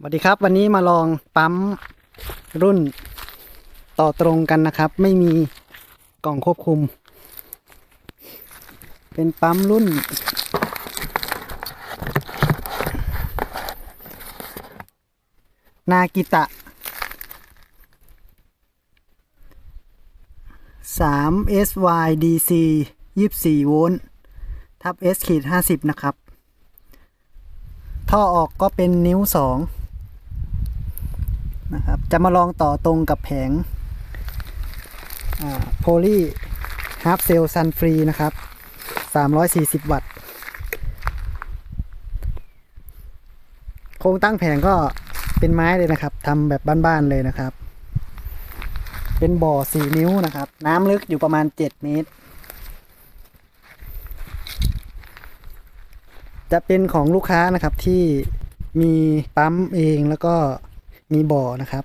สวัสดีครับ วันนี้มาลองปั๊มรุ่นต่อตรงกันนะครับ ไม่มีกล่องควบคุม เป็นปั๊มรุ่น นากิตะ 3 SY DC 24 โวลต์ทับ S ขีด50 นะครับ ท่อออกก็เป็นนิ้วสอง นะครับ จะมาลองต่อตรงกับแผงโพลีฮาร์ฟเซลซันฟรีนะครับ 340 วัตต์ โครงตั้งแผงก็เป็นไม้เลยนะครับทำแบบบ้านๆเลยนะครับ เป็นบ่อ 4 นิ้วนะครับ น้ำลึกอยู่ประมาณ 7 เมตร จะเป็นของลูกค้านะครับที่มีปั๊มเองแล้วก็ มีบ่อนะครับ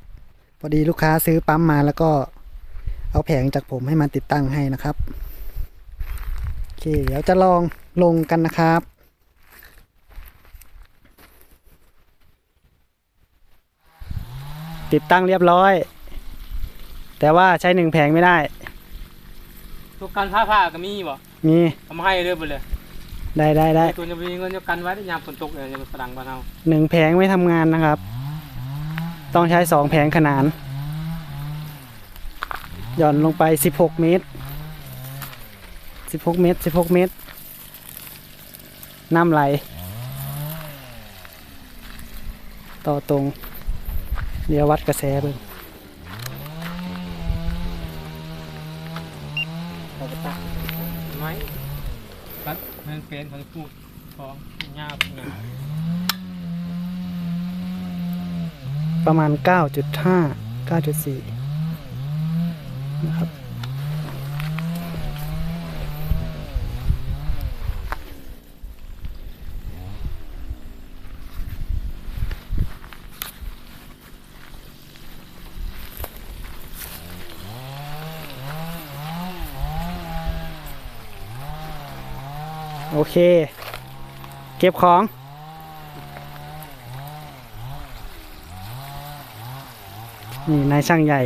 พอดีลูกค้าซื้อปั๊มมาแล้วก็เอาแผงจากผมให้มาติดตั้งให้นะครับโอเคเดี๋ยวจะลองลงกันนะครับติดตั้งเรียบร้อย แต่ว่าใช้หนึ่งแผงไม่ได้ ตัวกันผ้าผ้าก็มีบ่มีเอามาให้เรื่อยไปเลย ได้ได้ได้ตัวจะมีเงินจะกันไว้ได้ยามฝนตกเนี่ยจะฝรั่งบ้านเฮาหนึ่งแผงไม่ทำงานนะครับ ต้องใช้สองแผงขนาน หย่อนลงไปสิบหกเมตรสิบหกเมตรสิบหกเมตร น้ำไหล ต่อตรง เดี๋ยววัดกระแสเบิ่งไหมครับเงินเป็นเขาจะพูดของยาบเงิน ประมาณเก้าจุดห้าเก้าจุดสี่นะครับ โอเค เก็บของ นี่นายช่างใหญ่